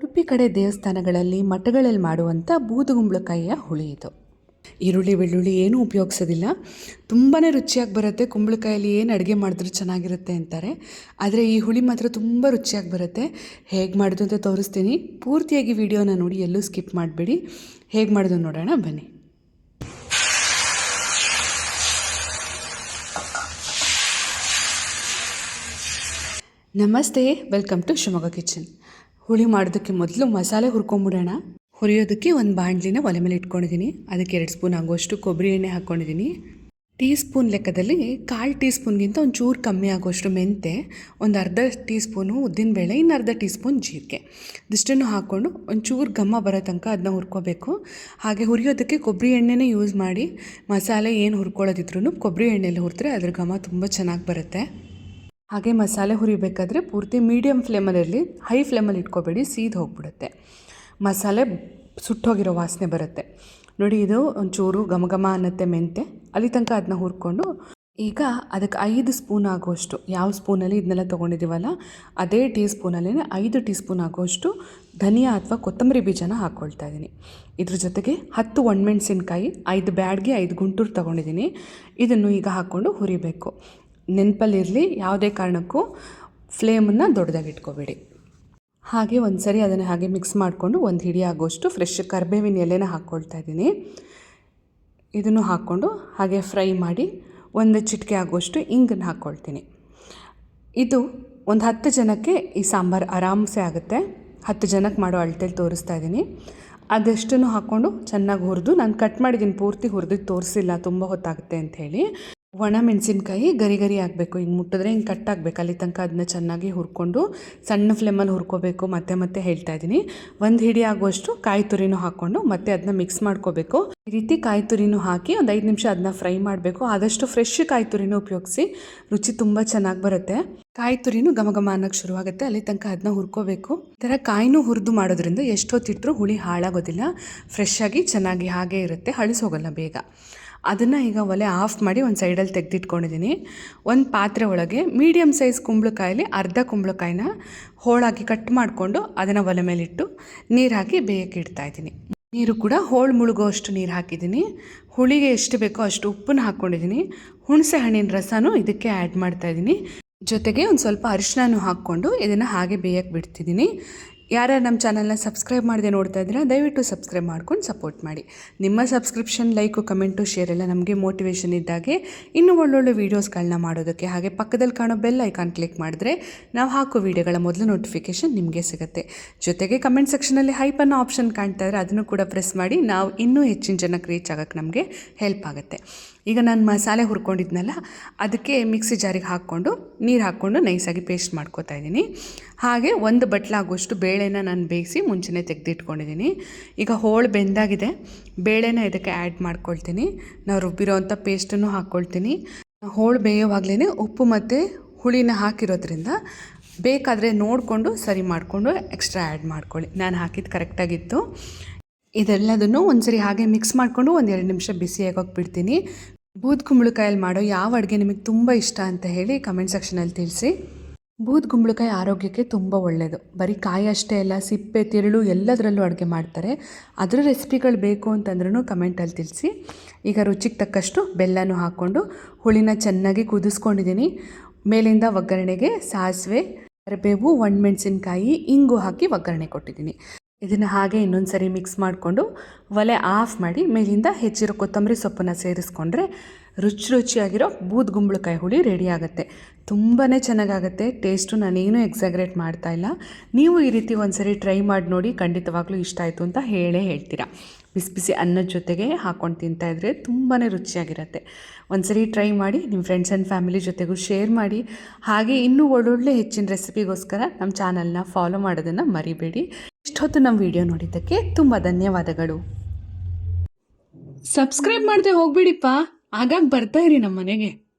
ಉಡುಪಿ ಕಡೆ ದೇವಸ್ಥಾನಗಳಲ್ಲಿ ಮಠಗಳಲ್ಲಿ ಮಾಡುವಂಥ ಬೂದುಗುಂಬಳಕಾಯಿಯ ಹುಳಿ ಇದು. ಈರುಳ್ಳಿ, ಬೆಳ್ಳುಳ್ಳಿ ಏನೂ ಉಪಯೋಗಿಸೋದಿಲ್ಲ. ತುಂಬಾ ರುಚಿಯಾಗಿ ಬರುತ್ತೆ. ಕುಂಬಳಕಾಯಲ್ಲಿ ಏನು ಅಡುಗೆ ಮಾಡಿದ್ರೂ ಚೆನ್ನಾಗಿರುತ್ತೆ ಅಂತಾರೆ. ಆದರೆ ಈ ಹುಳಿ ಮಾತ್ರ ತುಂಬ ರುಚಿಯಾಗಿ ಬರುತ್ತೆ. ಹೇಗೆ ಮಾಡೋದು ಅಂತ ತೋರಿಸ್ತೀನಿ. ಪೂರ್ತಿಯಾಗಿ ವಿಡಿಯೋನ ನೋಡಿ, ಎಲ್ಲೂ ಸ್ಕಿಪ್ ಮಾಡಬೇಡಿ. ಹೇಗೆ ಮಾಡೋದು ನೋಡೋಣ, ಬನ್ನಿ. ನಮಸ್ತೆ, ವೆಲ್ಕಮ್ ಟು ಶಿವಮೊಗ್ಗ ಕಿಚನ್. ಹುಳಿ ಮಾಡೋದಕ್ಕೆ ಮೊದಲು ಮಸಾಲೆ ಹುರ್ಕೊಂಬಿಡೋಣ. ಹುರಿಯೋದಕ್ಕೆ ಒಂದು ಬಾಣಲಿನ ಒಲೆ ಮೇಲೆ ಇಟ್ಕೊಂಡಿದ್ದೀನಿ ಅದಕ್ಕೆ ಎರಡು ಸ್ಪೂನ್ ಆಗುವಷ್ಟು ಕೊಬ್ಬರಿ ಎಣ್ಣೆ ಹಾಕ್ಕೊಂಡಿದ್ದೀನಿ ಟೀ ಸ್ಪೂನ್ ಲೆಕ್ಕದಲ್ಲಿ ಕಾಲು ಟೀ ಸ್ಪೂನ್ಗಿಂತ ಒಂದು ಚೂರು ಕಮ್ಮಿ ಆಗುವಷ್ಟು ಮೆಂತೆ ಒಂದು ಅರ್ಧ ಟೀ ಸ್ಪೂನು ಉದ್ದಿನಬೇಳೆ, ಇನ್ನು ಅರ್ಧ ಟೀ ಸ್ಪೂನ್ ಜೀರಿಗೆ. ಇದಿಷ್ಟನ್ನು ಹಾಕ್ಕೊಂಡು ಒಂದು ಚೂರು ಘಮ ಬರೋ ತನಕ ಅದನ್ನ ಹುರ್ಕೋಬೇಕು. ಹಾಗೆ ಹುರಿಯೋದಕ್ಕೆ ಕೊಬ್ಬರಿ ಎಣ್ಣೆನೇ ಯೂಸ್ ಮಾಡಿ ಮಸಾಲೆ ಏನು ಹುರ್ಕೊಳ್ಳೋದಿದ್ರು ಕೊಬ್ಬರಿ ಎಣ್ಣೆಯಲ್ಲಿ ಹುರಿದ್ರೆ ಅದ್ರ ಘಮ ತುಂಬ ಚೆನ್ನಾಗಿ ಬರುತ್ತೆ. ಹಾಗೆ ಮಸಾಲೆ ಹುರಿಬೇಕಾದ್ರೆ ಪೂರ್ತಿ ಮೀಡಿಯಮ್ ಫ್ಲೇಮಲ್ಲಿರಲಿ ಹೈ ಫ್ಲೇಮಲ್ಲಿ ಇಟ್ಕೋಬೇಡಿ, ಸೀದ್ ಹೋಗ್ಬಿಡುತ್ತೆ. ಮಸಾಲೆ ಸುಟ್ಟೋಗಿರೋ ವಾಸನೆ ಬರುತ್ತೆ. ನೋಡಿ, ಇದು ಒಂಚೂರು ಘಮ ಘಮ ಅನ್ನತ್ತೆ ಮೆಂತೆ. ಅಲ್ಲಿ ತನಕ ಅದನ್ನ ಹುರ್ಕೊಂಡು, ಈಗ ಅದಕ್ಕೆ ಐದು ಸ್ಪೂನ್ ಆಗೋಷ್ಟು ಯಾವ ಸ್ಪೂನಲ್ಲಿ ಇದನ್ನೆಲ್ಲ ತೊಗೊಂಡಿದ್ದೀವಲ್ಲ, ಅದೇ ಟೀ ಸ್ಪೂನಲ್ಲಿ ಐದು ಟೀ ಸ್ಪೂನ್ ಆಗೋಷ್ಟು ಧನಿಯಾ ಅಥವಾ ಕೊತ್ತಂಬರಿ ಬೀಜನ ಹಾಕ್ಕೊಳ್ತಾ ಇದ್ದೀನಿ. ಇದ್ರ ಜೊತೆಗೆ ಹತ್ತು ಒಣಮೆಣ್ಸಿನ್ಕಾಯಿ, ಐದು ಬ್ಯಾಡ್ಗೆ ಐದು ಗುಂಟೂರು ತೊಗೊಂಡಿದ್ದೀನಿ. ಇದನ್ನು ಈಗ ಹಾಕ್ಕೊಂಡು ಹುರಿಬೇಕು. ನೆನಪಲ್ಲಿರಲಿ, ಯಾವುದೇ ಕಾರಣಕ್ಕೂ ಫ್ಲೇಮನ್ನು ದೊಡ್ಡದಾಗಿ ಇಟ್ಕೋಬೇಡಿ ಹಾಗೆ ಒಂದು ಸರಿ ಅದನ್ನು ಹಾಗೆ ಮಿಕ್ಸ್ ಮಾಡಿಕೊಂಡು ಒಂದು ಹಿಡಿ ಆಗೋಷ್ಟು ಫ್ರೆಶ್ ಕರ್ಬೇವಿನ ಎಲೆನ ಹಾಕ್ಕೊಳ್ತಾ ಇದ್ದೀನಿ. ಇದನ್ನು ಹಾಕ್ಕೊಂಡು ಹಾಗೆ ಫ್ರೈ ಮಾಡಿ ಒಂದು ಚಿಟಿಕೆ ಆಗೋಷ್ಟು ಇಂಗನ್ನು ಹಾಕ್ಕೊಳ್ತೀನಿ. ಇದು ಒಂದು ಹತ್ತು ಜನಕ್ಕೆ ಈ ಸಾಂಬಾರು ಆರಾಮ್ಸೆ ಆಗುತ್ತೆ. ಹತ್ತು ಜನಕ್ಕೆ ಮಾಡೋ ಅಳತೆಲಿ ತೋರಿಸ್ತಾ ಇದ್ದೀನಿ. ಅದೆಷ್ಟನ್ನು ಹಾಕ್ಕೊಂಡು ಚೆನ್ನಾಗಿ ಹುರಿದು ನಾನು ಕಟ್ ಮಾಡಿದ್ದೀನಿ ಪೂರ್ತಿ ಹುರಿದು ತೋರಿಸಿಲ್ಲ, ತುಂಬ ಹೊತ್ತಾಗುತ್ತೆ ಅಂಥೇಳಿ ಒಣ ಮೆಣಸಿನ್ಕಾಯಿ ಗರಿ ಗರಿ ಆಗಬೇಕು. ಹಿಂಗೆ ಮುಟ್ಟಿದ್ರೆ ಹಿಂಗೆ ಕಟ್ ಆಗಬೇಕು. ಅಲ್ಲಿ ತನಕ ಅದನ್ನ ಚೆನ್ನಾಗಿ ಹುರ್ಕೊಂಡು ಸಣ್ಣ ಫ್ಲೇಮಲ್ಲಿ ಹುರ್ಕೋಬೇಕು. ಮತ್ತೆ ಮತ್ತೆ ಹೇಳ್ತಾ ಇದ್ದೀನಿ. ಒಂದು ಹಿಡಿ ಆಗುವಷ್ಟು ಕಾಯಿ ತುರಿನೂ ಹಾಕ್ಕೊಂಡು ಮತ್ತೆ ಅದನ್ನ ಮಿಕ್ಸ್ ಮಾಡ್ಕೋಬೇಕು. ಈ ರೀತಿ ಕಾಯಿ ತುರಿನೂ ಹಾಕಿ ಒಂದು ಐದು ನಿಮಿಷ ಅದನ್ನ ಫ್ರೈ ಮಾಡಬೇಕು. ಆದಷ್ಟು ಫ್ರೆಶ್ ಕಾಯಿ ತುರಿನೂ ಉಪಯೋಗಿಸಿ. ರುಚಿ ತುಂಬ ಚೆನ್ನಾಗಿ ಬರುತ್ತೆ. ಕಾಯಿ ತುರಿನೂ ಘಮ ಘಮ ಅನ್ನೋಕ್ಕೆ ಶುರುವಾಗುತ್ತೆ. ಅಲ್ಲಿ ತನಕ ಅದನ್ನ ಹುರ್ಕೋಬೇಕು. ಈ ಥರ ಕಾಯಿನೂ ಹುರಿದು ಮಾಡೋದ್ರಿಂದ ಎಷ್ಟೊತ್ತಿಟ್ಟರೂ ಹುಳಿ ಹಾಳಾಗೋದಿಲ್ಲ. ಫ್ರೆಶ್ ಆಗಿ ಚೆನ್ನಾಗಿ ಹಾಗೆ ಇರುತ್ತೆ. ಹಳಿಸೋಗಲ್ಲ ಬೇಗ. ಅದನ್ನು ಈಗ ಒಲೆ ಆಫ್ ಮಾಡಿ ಒಂದು ಸೈಡಲ್ಲಿ ತೆಗೆದಿಟ್ಕೊಂಡಿದ್ದೀನಿ ಒಂದು ಪಾತ್ರೆ ಒಳಗೆ ಮೀಡಿಯಮ್ ಸೈಜ್ ಕುಂಬಳಕಾಯಲ್ಲಿ ಅರ್ಧ ಕುಂಬಳಕಾಯಿನ ಹೋಳಾಗಿ ಕಟ್ ಮಾಡಿಕೊಂಡು ಅದನ್ನು ಒಲೆ ಮೇಲಿಟ್ಟು ನೀರು ಹಾಕಿ ಬೇಯಕ್ಕೆ ಇಡ್ತಾ ಇದ್ದೀನಿ. ನೀರು ಕೂಡ ಹೋಳು ಮುಳುಗೋ ಅಷ್ಟು ನೀರು ಹಾಕಿದ್ದೀನಿ. ಹುಳಿಗೆ ಎಷ್ಟು ಬೇಕೋ ಅಷ್ಟು ಉಪ್ಪನ್ನ ಹಾಕ್ಕೊಂಡಿದ್ದೀನಿ ಹುಣಸೆ ಹಣ್ಣಿನ ರಸನೂ ಇದಕ್ಕೆ ಆ್ಯಡ್ ಮಾಡ್ತಾಯಿದ್ದೀನಿ ಜೊತೆಗೆ ಒಂದು ಸ್ವಲ್ಪ ಅರಿಶಿನೂ ಹಾಕ್ಕೊಂಡು ಇದನ್ನು ಹಾಗೆ ಬೇಯಕ್ಕೆ ಬಿಡ್ತಿದ್ದೀನಿ ಯಾರ್ಯಾರು ನಮ್ಮ ಚಾನಲ್ನ ಸಬ್ಸ್ಕ್ರೈಬ್ ಮಾಡದೆ ನೋಡ್ತಾ ಇದ್ದೀರಾ, ದಯವಿಟ್ಟು ಸಬ್ಸ್ಕ್ರೈಬ್ ಮಾಡ್ಕೊಂಡು ಸಪೋರ್ಟ್ ಮಾಡಿ. ನಿಮ್ಮ ಸಬ್ಸ್ಕ್ರಿಪ್ಷನ್ ಲೈಕು ಕಮೆಂಟು ಶೇರ್ ಎಲ್ಲ ನಮಗೆ ಮೋಟಿವೇಶನ್ ಇದ್ದಾಗೆ ಇನ್ನೂ ಒಳ್ಳೊಳ್ಳೆ ವೀಡಿಯೋಸ್ಗಳನ್ನ ಮಾಡೋದಕ್ಕೆ ಹಾಗೆ ಪಕ್ಕದಲ್ಲಿ ಕಾಣೋ ಬೆಲ್ ಐಕಾನ್ ಕ್ಲಿಕ್ ಮಾಡಿದ್ರೆ ನಾವು ಹಾಕೋ ವೀಡಿಯೋಗಳ ಮೊದಲು ನೋಟಿಫಿಕೇಷನ್ ನಿಮಗೆ ಸಿಗುತ್ತೆ. ಜೊತೆಗೆ ಕಮೆಂಟ್ ಸೆಕ್ಷನಲ್ಲಿ ಹೈಪ್ ಅನ್ನೋ ಆಪ್ಷನ್ ಕಾಣ್ತಾ ಇದ್ರೆ ಅದನ್ನು ಕೂಡ ಪ್ರೆಸ್ ಮಾಡಿ, ನಾವು ಇನ್ನೂ ಹೆಚ್ಚಿನ ಜನಕ್ಕೆ ರೀಚ್ ಆಗೋಕ್ಕೆ ನಮಗೆ ಹೆಲ್ಪ್ ಆಗುತ್ತೆ. ಈಗ ನಾನು ಮಸಾಲೆ ಹುರ್ಕೊಂಡಿದ್ನಲ್ಲ, ಅದಕ್ಕೆ ಮಿಕ್ಸಿ ಜಾರಿಗೆ ಹಾಕ್ಕೊಂಡು, ನೀರು ಹಾಕ್ಕೊಂಡು ನೈಸಾಗಿ ಪೇಸ್ಟ್ ಮಾಡ್ಕೋತಾ ಇದ್ದೀನಿ. ಹಾಗೆ ಒಂದು ಬಟ್ಲಾಗುವಷ್ಟು ಬೇಳೆನ ನಾನು ಬೇಯಿಸಿ ಮುಂಚೆನೇ ತೆಗೆದಿಟ್ಕೊಂಡಿದ್ದೀನಿ ಈಗ ಹೋಳು ಬೆಂದಾಗಿದೆ. ಬೇಳೆನ ಇದಕ್ಕೆ ಆ್ಯಡ್ ಮಾಡ್ಕೊಳ್ತೀನಿ. ನಾವು ರುಬ್ಬಿರೋವಂಥ ಪೇಸ್ಟನ್ನು ಹಾಕ್ಕೊಳ್ತೀನಿ ಹೋಳು ಬೇಯೋವಾಗಲೇ ಉಪ್ಪು ಮತ್ತು ಹುಳಿನ ಹಾಕಿರೋದ್ರಿಂದ ಬೇಕಾದರೆ ನೋಡಿಕೊಂಡು ಸರಿ ಮಾಡಿಕೊಂಡು ಎಕ್ಸ್ಟ್ರಾ ಆ್ಯಡ್ ಮಾಡ್ಕೊಳ್ಳಿ. ನಾನು ಹಾಕಿದ್ದು ಕರೆಕ್ಟಾಗಿತ್ತು. ಇದೆಲ್ಲದನ್ನು ಒಂದ್ಸರಿ ಹಾಗೆ ಮಿಕ್ಸ್ ಮಾಡಿಕೊಂಡು ಒಂದು ಎರಡು ನಿಮಿಷ ಬಿಸಿ ಆಗೋಕೆ ಬಿಡ್ತೀನಿ. ಬೂದ್ ಕುಂಬಳಕಾಯಲ್ಲಿ ಮಾಡೋ ಯಾವ ಅಡುಗೆ ನಿಮಗೆ ತುಂಬ ಇಷ್ಟ ಅಂತ ಹೇಳಿ ಕಮೆಂಟ್ ಸೆಕ್ಷನಲ್ಲಿ ತಿಳಿಸಿ. ಬೂದ್ ಕುಂಬಳಕಾಯಿ ಆರೋಗ್ಯಕ್ಕೆ ತುಂಬ ಒಳ್ಳೆಯದು ಬರೀ ಕಾಯಿ ಅಷ್ಟೇ ಅಲ್ಲ, ಸಿಪ್ಪೆ, ತಿರುಳು ಎಲ್ಲದರಲ್ಲೂ ಅಡುಗೆ ಮಾಡ್ತಾರೆ. ಅದರ ರೆಸಿಪಿಗಳು ಬೇಕು ಅಂತಂದ್ರೂ ಕಮೆಂಟಲ್ಲಿ ತಿಳಿಸಿ. ಈಗ ರುಚಿಗೆ ತಕ್ಕಷ್ಟು ಬೆಲ್ಲನೂ ಹಾಕ್ಕೊಂಡು ಹುಳಿನ ಚೆನ್ನಾಗಿ ಕುದಿಸ್ಕೊಂಡಿದ್ದೀನಿ. ಮೇಲಿಂದ ಒಗ್ಗರಣೆಗೆ ಸಾಸಿವೆ, ಕರಿಬೇವು, ಒಣಮೆಣಸಿನ್ಕಾಯಿ, ಇಂಗು ಹಾಕಿ ಒಗ್ಗರಣೆ ಕೊಟ್ಟಿದ್ದೀನಿ. ಇದನ್ನು ಹಾಗೆ ಇನ್ನೊಂದು ಸರಿ ಮಿಕ್ಸ್ ಮಾಡಿಕೊಂಡು ಒಲೆ ಆಫ್ ಮಾಡಿ ಮೇಲಿಂದ ಹೆಚ್ಚಿರೋ ಕೊತ್ತಂಬರಿ ಸೊಪ್ಪನ್ನು ಸೇರಿಸ್ಕೊಂಡ್ರೆ ರುಚಿ ರುಚಿಯಾಗಿರೋ ಬೂದ್ ಗುಂಬಳಕಾಯಿ ಹುಳಿ ರೆಡಿ ಆಗುತ್ತೆ. ತುಂಬಾ ಚೆನ್ನಾಗಾಗುತ್ತೆ. ಟೇಸ್ಟು ನಾನೇನು ಎಕ್ಸಾಗ್ರೇಟ್ ಮಾಡ್ತಾ ಇಲ್ಲ. ನೀವು ಈ ರೀತಿ ಒಂದು ಸರಿ ಟ್ರೈ ಮಾಡಿ ನೋಡಿ ಖಂಡಿತವಾಗ್ಲೂ ಇಷ್ಟ ಆಯಿತು ಅಂತ ಹೇಳೇ ಹೇಳ್ತೀರಾ. ಬಿಸಿ ಬಿಸಿ ಅನ್ನದ ಜೊತೆಗೆ ಹಾಕ್ಕೊಂಡು ತಿಂತಾಯಿದ್ರೆ ತುಂಬಾ ರುಚಿಯಾಗಿರುತ್ತೆ. ಒಂದು ಸರಿ ಟ್ರೈ ಮಾಡಿ ನಿಮ್ಮ ಫ್ರೆಂಡ್ಸ್ ಆ್ಯಂಡ್ ಫ್ಯಾಮಿಲಿ ಜೊತೆಗೂ ಶೇರ್ ಮಾಡಿ. ಹಾಗೆ ಇನ್ನೂ ಒಳ್ಳೊಳ್ಳೆ ಹೆಚ್ಚಿನ ರೆಸಿಪಿಗೋಸ್ಕರ ನಮ್ಮ ಚಾನಲ್ನ ಫಾಲೋ ಮಾಡೋದನ್ನು ಮರಿಬೇಡಿ. ಇಷ್ಟೊತ್ತು ನಮ್ಮ ವಿಡಿಯೋ ನೋಡಿದ್ದಕ್ಕೆ ತುಂಬ ಧನ್ಯವಾದಗಳು. ಸಬ್ಸ್ಕ್ರೈಬ್ ಮಾಡದೆ ಹೋಗ್ಬಿಡಿಪ್ಪ. ಆಗಾಗ ಬರ್ತಾ ಇರಿ ನಮ್ಮ ಮನೆಗೆ.